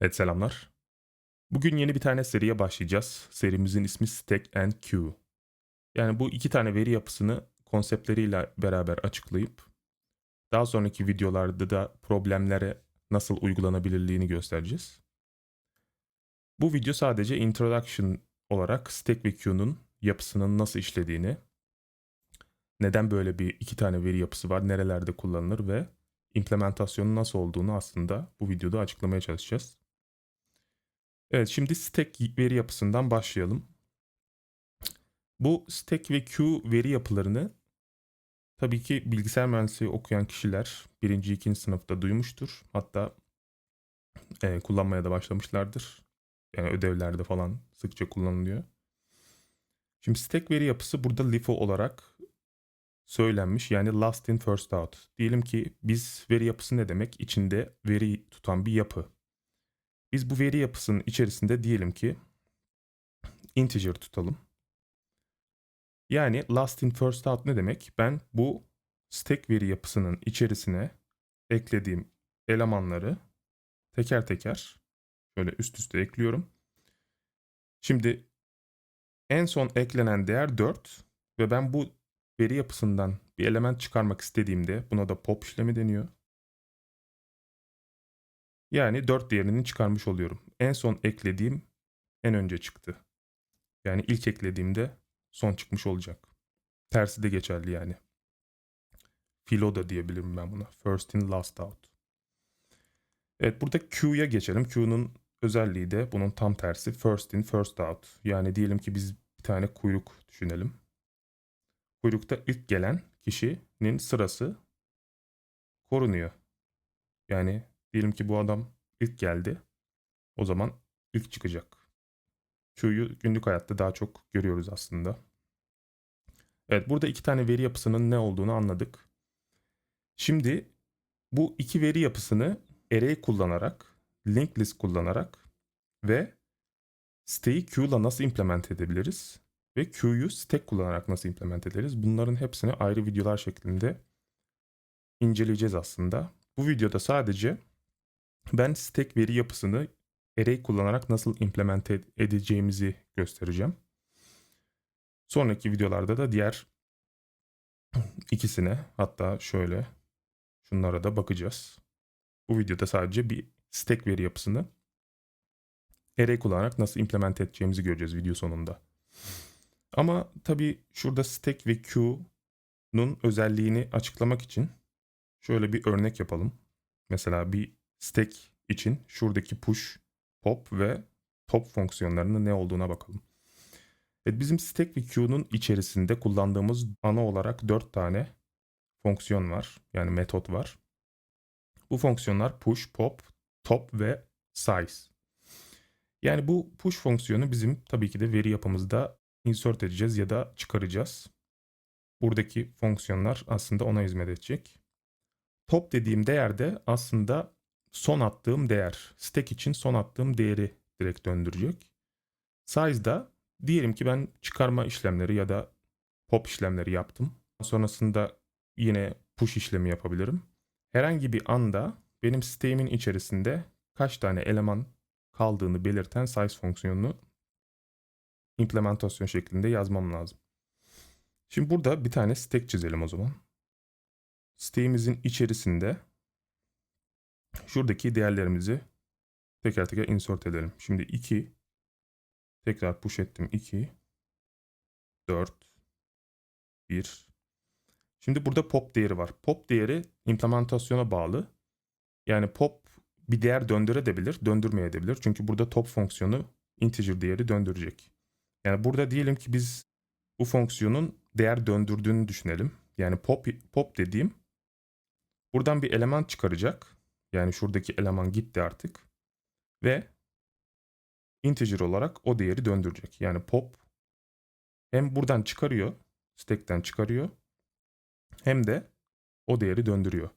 Evet selamlar. Bugün yeni bir tane seriye başlayacağız. Serimizin ismi Stack and Queue. Yani bu iki tane veri yapısını konseptleriyle beraber açıklayıp daha sonraki videolarda da problemlere nasıl uygulanabilirliğini göstereceğiz. Bu video sadece introduction olarak Stack ve Queue'nun yapısının nasıl işlediğini, neden böyle bir iki tane veri yapısı var, nerelerde kullanılır ve implementasyonu nasıl olduğunu aslında bu videoda açıklamaya çalışacağız. Evet şimdi stack veri yapısından başlayalım. Bu stack ve queue veri yapılarını tabii ki bilgisayar mühendisliği okuyan kişiler birinci, ikinci sınıfta duymuştur. Hatta e, kullanmaya da başlamışlardır. Yani ödevlerde falan sıkça kullanılıyor. Şimdi stack veri yapısı burada LIFO olarak söylenmiş. Yani last in first out. Diyelim ki biz veri yapısı ne demek? İçinde veri tutan bir yapı. Biz bu veri yapısının içerisinde diyelim ki integer tutalım. Yani last in first out ne demek? Ben bu stack veri yapısının içerisine eklediğim elemanları teker teker şöyle üst üste ekliyorum. Şimdi en son eklenen değer 4 ve ben bu veri yapısından bir element çıkarmak istediğimde buna da pop işlemi deniyor. Yani 4 değerini çıkarmış oluyorum. En son eklediğim en önce çıktı. Yani ilk eklediğimde son çıkmış olacak. Tersi de geçerli yani. Filo da diyebilirim ben buna. First in last out. Evet burada Q'ya geçelim. Q'nun özelliği de bunun tam tersi. First in first out. Yani diyelim ki biz bir tane kuyruk düşünelim. Kuyrukta ilk gelen kişinin sırası korunuyor. Yani Diyelim ki bu adam ilk geldi. O zaman ilk çıkacak. Q'yu günlük hayatta daha çok görüyoruz aslında. Evet burada iki tane veri yapısının ne olduğunu anladık. Şimdi bu iki veri yapısını array kullanarak, linked list kullanarak ve stack'i Q'la nasıl implement edebiliriz? Ve Q'yu stack kullanarak nasıl implement ederiz? Bunların hepsini ayrı videolar şeklinde inceleyeceğiz aslında. Bu videoda sadece ben stack veri yapısını array kullanarak nasıl implement edeceğimizi göstereceğim. Sonraki videolarda da diğer ikisine hatta şöyle şunlara da bakacağız. Bu videoda sadece bir stack veri yapısını array kullanarak nasıl implement edeceğimizi göreceğiz video sonunda. Ama tabii şurada stack ve queue'nun özelliğini açıklamak için şöyle bir örnek yapalım. Mesela bir stack için şuradaki push, pop ve top fonksiyonlarının ne olduğuna bakalım. Evet, bizim stack ve queue'nun içerisinde kullandığımız ana olarak 4 tane fonksiyon var. Yani metot var. Bu fonksiyonlar push, pop, top ve size. Yani bu push fonksiyonu bizim tabii ki de veri yapımızda insert edeceğiz ya da çıkaracağız. Buradaki fonksiyonlar aslında ona hizmet edecek. Top dediğim değer de aslında son attığım değer. Stack için son attığım değeri direkt döndürecek. Size'da diyelim ki ben çıkarma işlemleri ya da pop işlemleri yaptım. Sonrasında yine push işlemi yapabilirim. Herhangi bir anda benim site'imin içerisinde kaç tane eleman kaldığını belirten size fonksiyonunu implementasyon şeklinde yazmam lazım. Şimdi burada bir tane stack çizelim o zaman. Site'imizin içerisinde Şuradaki değerlerimizi teker teker insert edelim. Şimdi 2 tekrar push ettim 2 4 1 Şimdi burada pop değeri var. Pop değeri implementasyona bağlı. Yani pop bir değer döndürebilir, döndürmeyebilir. Çünkü burada top fonksiyonu integer değeri döndürecek. Yani burada diyelim ki biz bu fonksiyonun değer döndürdüğünü düşünelim. Yani pop pop dediğim buradan bir eleman çıkaracak. Yani şuradaki eleman gitti artık. Ve integer olarak o değeri döndürecek. Yani pop hem buradan çıkarıyor, stack'ten çıkarıyor hem de o değeri döndürüyor.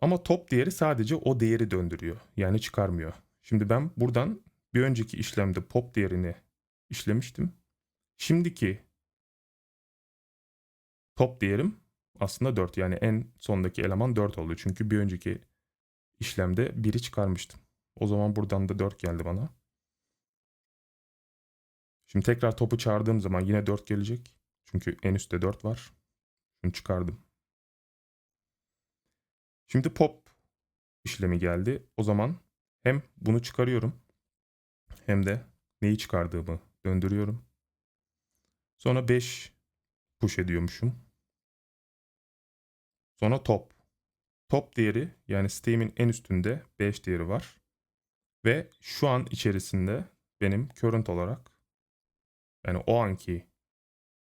Ama top değeri sadece o değeri döndürüyor. Yani çıkarmıyor. Şimdi ben buradan bir önceki işlemde pop değerini işlemiştim. Şimdiki top değerim aslında 4. Yani en sondaki eleman 4 oldu. Çünkü bir önceki işlemde 1'i çıkarmıştım. O zaman buradan da 4 geldi bana. Şimdi tekrar topu çağırdığım zaman yine 4 gelecek. Çünkü en üstte 4 var. Şunu çıkardım. Şimdi pop işlemi geldi. O zaman hem bunu çıkarıyorum hem de neyi çıkardığımı döndürüyorum. Sonra 5 push ediyormuşum. Sonra top. Top değeri yani Steam'in en üstünde 5 değeri var. Ve şu an içerisinde benim current olarak yani o anki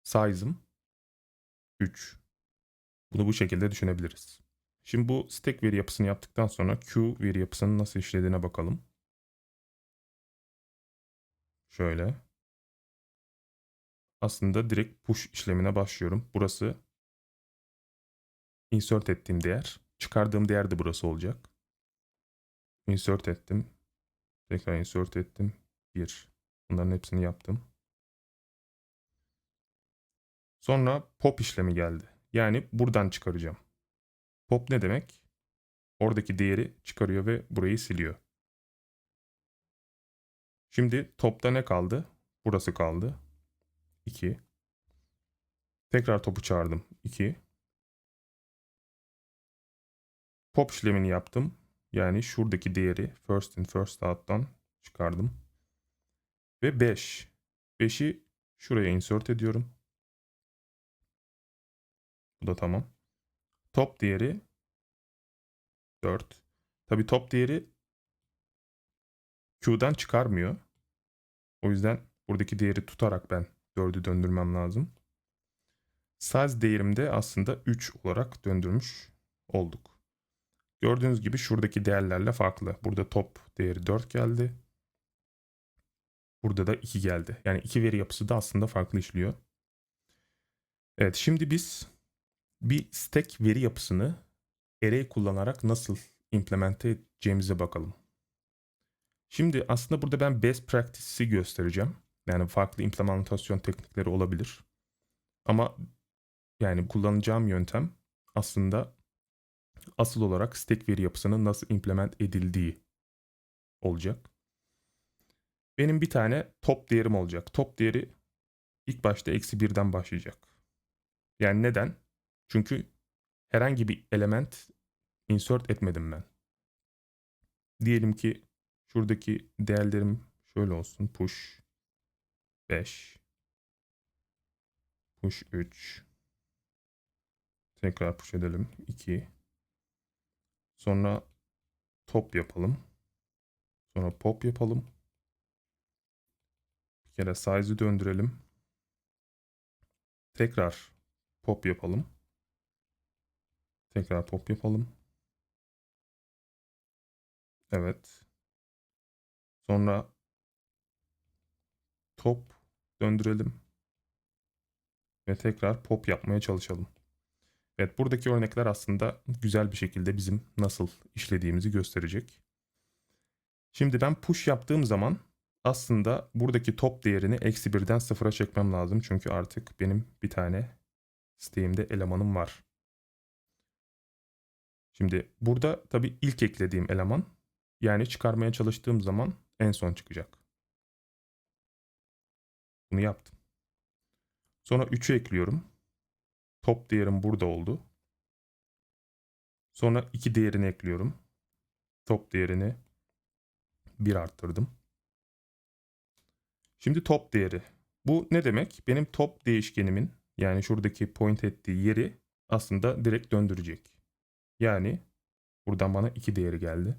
size'ım 3. Bunu bu şekilde düşünebiliriz. Şimdi bu stack veri yapısını yaptıktan sonra Q veri yapısının nasıl işlediğine bakalım. Şöyle. Aslında direkt push işlemine başlıyorum. Burası insert ettiğim değer. Çıkardığım değer de burası olacak. Insert ettim. Tekrar insert ettim. 1. Bunların hepsini yaptım. Sonra pop işlemi geldi. Yani buradan çıkaracağım. Pop ne demek? Oradaki değeri çıkarıyor ve burayı siliyor. Şimdi topta ne kaldı? Burası kaldı. 2. Tekrar topu çağırdım. 2. Pop işlemini yaptım. Yani şuradaki değeri first in first out'tan çıkardım. Ve 5. 5'i şuraya insert ediyorum. Bu da tamam. Top değeri 4. Tabi top değeri Q'dan çıkarmıyor. O yüzden buradaki değeri tutarak ben 4'ü döndürmem lazım. Size değerimde aslında 3 olarak döndürmüş olduk. Gördüğünüz gibi şuradaki değerlerle farklı. Burada top değeri 4 geldi. Burada da 2 geldi. Yani iki veri yapısı da aslında farklı işliyor. Evet şimdi biz bir stack veri yapısını array kullanarak nasıl implemente edeceğimize bakalım. Şimdi aslında burada ben best practice'i göstereceğim. Yani farklı implementasyon teknikleri olabilir. Ama yani kullanacağım yöntem aslında asıl olarak stack veri yapısının nasıl implement edildiği olacak. Benim bir tane top değerim olacak. Top değeri ilk başta eksi birden başlayacak. Yani neden? Çünkü herhangi bir element insert etmedim ben. Diyelim ki şuradaki değerlerim şöyle olsun. Push 5 push 3 tekrar push edelim 2 sonra top yapalım. Sonra pop yapalım. Bir kere size'ı döndürelim. Tekrar pop yapalım. Tekrar pop yapalım. Evet. Sonra top döndürelim. Ve tekrar pop yapmaya çalışalım. Evet buradaki örnekler aslında güzel bir şekilde bizim nasıl işlediğimizi gösterecek. Şimdi ben push yaptığım zaman aslında buradaki top değerini eksi birden sıfıra çekmem lazım. Çünkü artık benim bir tane Steam'de elemanım var. Şimdi burada tabii ilk eklediğim eleman yani çıkarmaya çalıştığım zaman en son çıkacak. Bunu yaptım. Sonra 3'ü ekliyorum. Top değerim burada oldu. Sonra 2 değerini ekliyorum. Top değerini 1 arttırdım. Şimdi top değeri. Bu ne demek? Benim top değişkenimin yani şuradaki point ettiği yeri aslında direkt döndürecek. Yani buradan bana 2 değeri geldi.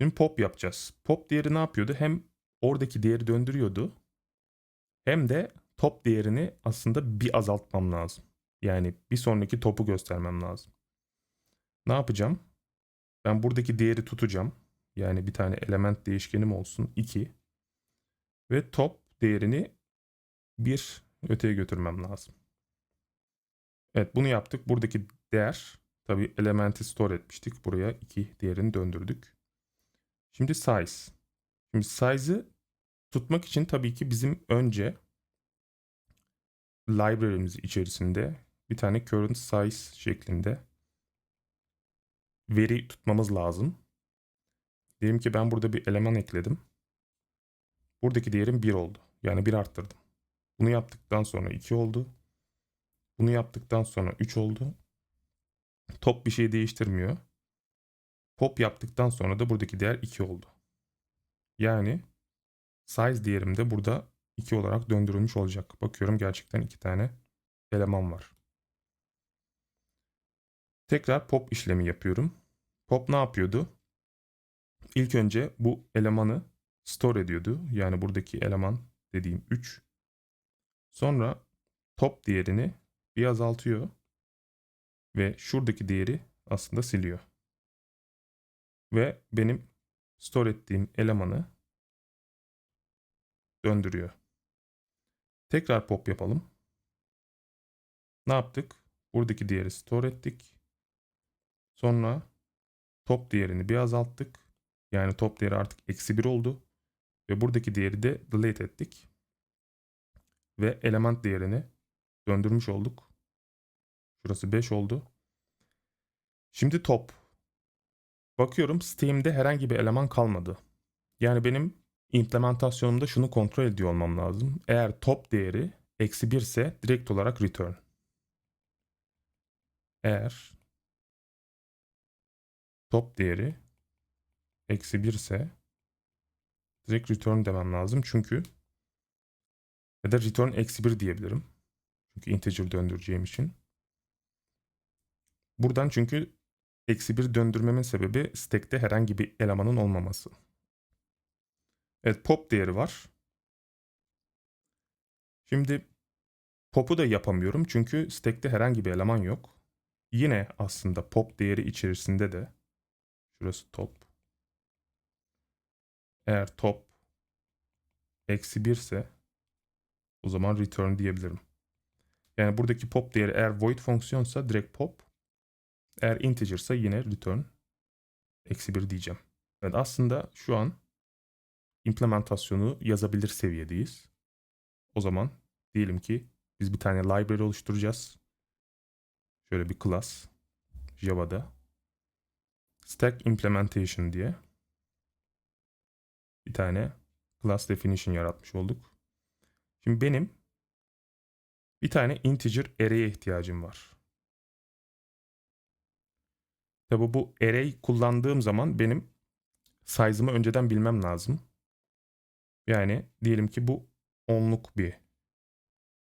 Şimdi pop yapacağız. Pop değeri ne yapıyordu? Hem oradaki değeri döndürüyordu hem de top değerini aslında bir azaltmam lazım. Yani bir sonraki topu göstermem lazım. Ne yapacağım? Ben buradaki değeri tutacağım. Yani bir tane element değişkenim olsun 2. Ve top değerini bir öteye götürmem lazım. Evet bunu yaptık. Buradaki değer tabi elementi store etmiştik. Buraya 2 değerini döndürdük. Şimdi size. Şimdi size'ı tutmak için tabii ki bizim önce library'miz içerisinde bir tane current size şeklinde veri tutmamız lazım. Diyelim ki ben burada bir eleman ekledim. Buradaki değerim 1 oldu. Yani 1 arttırdım. Bunu yaptıktan sonra 2 oldu. Bunu yaptıktan sonra 3 oldu. Top bir şey değiştirmiyor. Pop yaptıktan sonra da buradaki değer 2 oldu. Yani size değerim de burada 2 olarak döndürülmüş olacak. Bakıyorum gerçekten 2 tane eleman var. Tekrar pop işlemi yapıyorum. Pop ne yapıyordu? İlk önce bu elemanı store ediyordu. Yani buradaki eleman dediğim 3. Sonra top değerini bir azaltıyor ve şuradaki değeri aslında siliyor. Ve benim store ettiğim elemanı döndürüyor. Tekrar pop yapalım. Ne yaptık? Buradaki değeri store ettik. Sonra top değerini bir azalttık. Yani top değeri artık eksi 1 oldu. Ve buradaki değeri de delete ettik. Ve element değerini döndürmüş olduk. Şurası 5 oldu. Şimdi top. Bakıyorum Steam'de herhangi bir eleman kalmadı. Yani benim implementasyonumda şunu kontrol ediyor olmam lazım. Eğer top değeri eksi 1 ise direkt olarak return. Eğer top değeri eksi 1 ise direkt return demem lazım. Çünkü ya da return eksi 1 diyebilirim. Çünkü integer döndüreceğim için. Buradan çünkü eksi 1 döndürmemin sebebi stack'te herhangi bir elemanın olmaması. Evet pop değeri var. Şimdi pop'u da yapamıyorum çünkü stack'te herhangi bir eleman yok. Yine aslında pop değeri içerisinde de şurası top. Eğer top eksi 1 ise o zaman return diyebilirim. Yani buradaki pop değeri eğer void fonksiyonsa direkt pop. Eğer integer ise yine return eksi 1 diyeceğim. Evet aslında şu an implementasyonu yazabilir seviyedeyiz. O zaman diyelim ki biz bir tane library oluşturacağız. Şöyle bir class Java'da stack implementation diye bir tane class definition yaratmış olduk. Şimdi benim bir tane integer array'e ihtiyacım var. Tabi bu array kullandığım zaman benim size'ımı önceden bilmem lazım. Yani diyelim ki bu onluk bir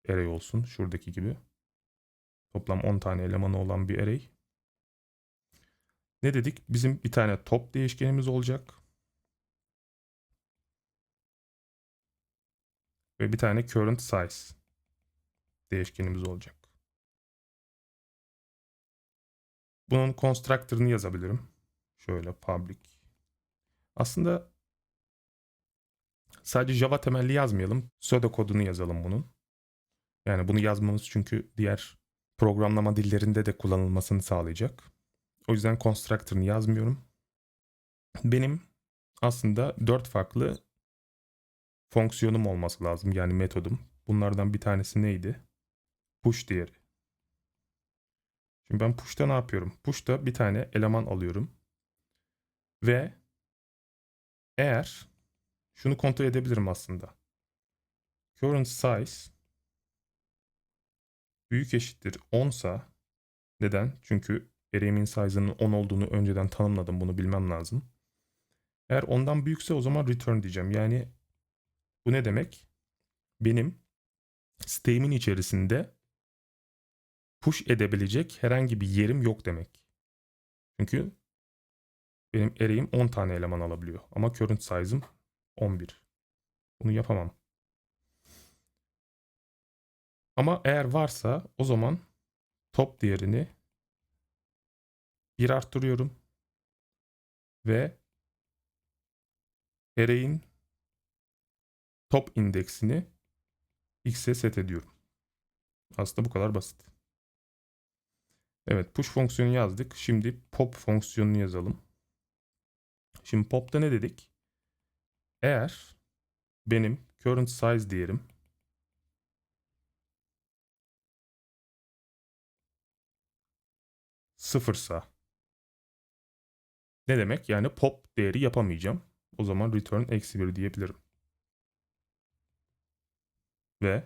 array olsun. Şuradaki gibi. Toplam 10 tane elemanı olan bir array. Ne dedik? Bizim bir tane top değişkenimiz olacak. Ve bir tane current size değişkenimiz olacak. Bunun constructor'ını yazabilirim. Şöyle public. Aslında sadece Java temelli yazmayalım. Pseudo kodunu yazalım bunun. Yani bunu yazmamız çünkü diğer programlama dillerinde de kullanılmasını sağlayacak. O yüzden constructor'ını yazmıyorum. Benim aslında dört farklı fonksiyonum olması lazım. Yani metodum. Bunlardan bir tanesi neydi? Push değeri. Şimdi ben push'ta ne yapıyorum? Push'ta bir tane eleman alıyorum. Ve eğer şunu kontrol edebilirim aslında. Current size büyük eşittir 10 sa neden? Çünkü array'imin size'ının 10 olduğunu önceden tanımladım. Bunu bilmem lazım. Eğer ondan büyükse o zaman return diyeceğim. Yani bu ne demek? Benim site'imin içerisinde push edebilecek herhangi bir yerim yok demek. Çünkü benim array'im 10 tane eleman alabiliyor. Ama current size'ım 11. Bunu yapamam. Ama eğer varsa o zaman top değerini bir arttırıyorum. Ve array'in top indeksini x'e set ediyorum. Aslında bu kadar basit. Evet push fonksiyonu yazdık. Şimdi pop fonksiyonunu yazalım. Şimdi pop'ta ne dedik? Eğer benim current size değerim sıfırsa ne demek? Yani pop değeri yapamayacağım. O zaman return eksi 1 diyebilirim. Ve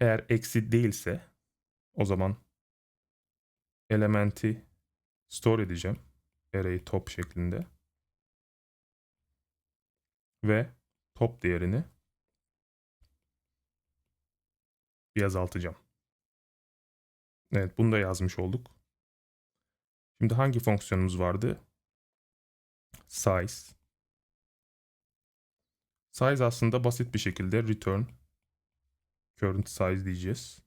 eğer eksi değilse o zaman elementi store edeceğim. Array top şeklinde. Ve top değerini bir azaltacağım. Evet bunu da yazmış olduk. Şimdi hangi fonksiyonumuz vardı? Size. Size aslında basit bir şekilde return current size diyeceğiz.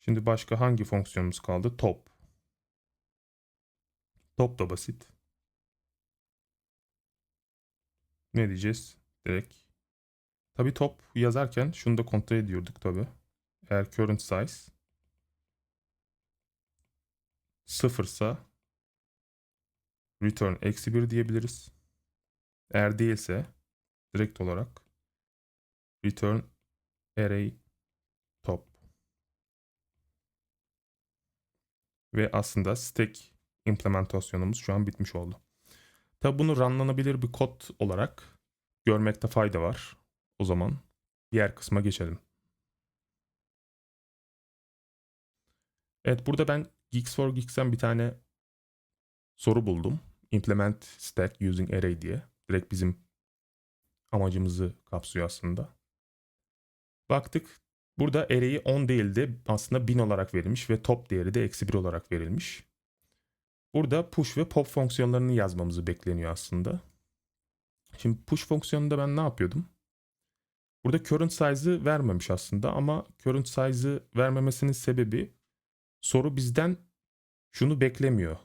Şimdi başka hangi fonksiyonumuz kaldı? Top. Top da basit. Ne diyeceğiz? Direkt. Tabi top yazarken şunu da kontrol ediyorduk tabi. Eğer current size sıfırsa return eksi 1 diyebiliriz. Eğer değilse direkt olarak return array top ve aslında stack implementasyonumuz şu an bitmiş oldu. Tabi bunu runlanabilir bir kod olarak görmekte fayda var. O zaman diğer kısma geçelim. Evet burada ben Geeks for Geeks'ten bir tane soru buldum. Implement stack using array diye. Direkt bizim amacımızı kapsıyor aslında. Baktık burada array'i 10 değil de aslında 1000 olarak verilmiş ve top değeri de eksi 1 olarak verilmiş. Burada push ve pop fonksiyonlarını yazmamızı bekleniyor aslında. Şimdi push fonksiyonunda ben ne yapıyordum? Burada current size'ı vermemiş aslında ama current size'ı vermemesinin sebebi soru bizden şunu beklemiyor.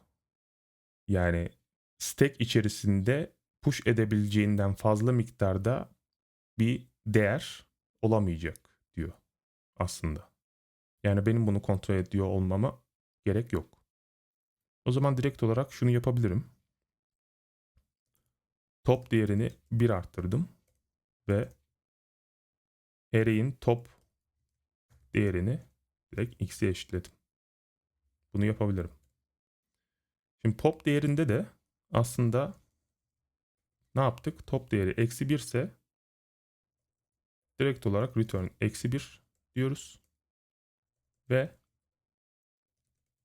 Yani stack içerisinde push edebileceğinden fazla miktarda bir değer olamayacak aslında. Yani benim bunu kontrol ediyor olmama gerek yok. O zaman direkt olarak şunu yapabilirim. Top değerini 1 arttırdım ve array'in top değerini direkt x'e eşitledim. Bunu yapabilirim. Şimdi pop değerinde de aslında ne yaptık? Top değeri eksi 1 ise direkt olarak return eksi 1 diyoruz. Ve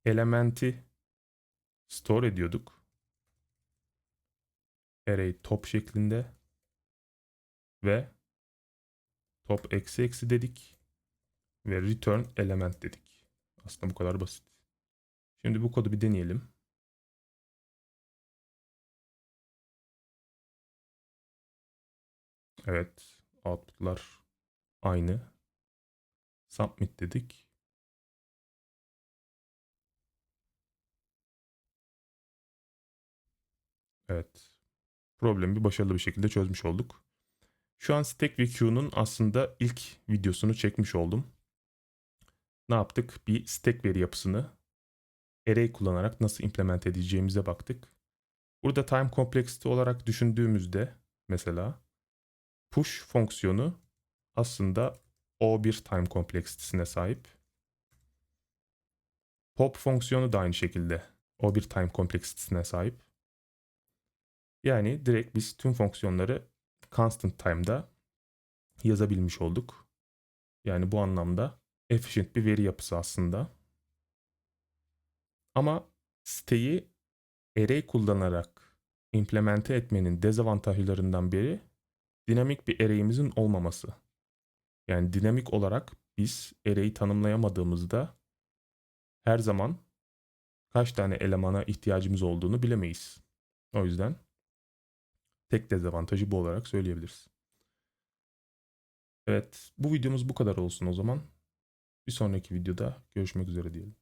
elementi store ediyorduk. Array top şeklinde ve top eksi eksi dedik ve return element dedik. Aslında bu kadar basit. Şimdi bu kodu bir deneyelim. Evet, output'lar aynı. Submit dedik. Evet. Problemi başarılı bir şekilde çözmüş olduk. Şu an Stack ve aslında ilk videosunu çekmiş oldum. Ne yaptık? Bir stack veri yapısını array kullanarak nasıl implement edeceğimize baktık. Burada time complexity olarak düşündüğümüzde mesela push fonksiyonu aslında O1 time complexity'sine sahip. Pop fonksiyonu da aynı şekilde O1 time complexity'sine sahip. Yani direkt biz tüm fonksiyonları constant time'da yazabilmiş olduk. Yani bu anlamda efficient bir veri yapısı aslında. Ama siteyi array kullanarak implemente etmenin dezavantajlarından biri dinamik bir array'imizin olmaması. Yani dinamik olarak biz array'i tanımlayamadığımızda her zaman kaç tane elemana ihtiyacımız olduğunu bilemeyiz. O yüzden tek dezavantajı bu olarak söyleyebiliriz. Evet, bu videomuz bu kadar olsun o zaman. Bir sonraki videoda görüşmek üzere diyelim.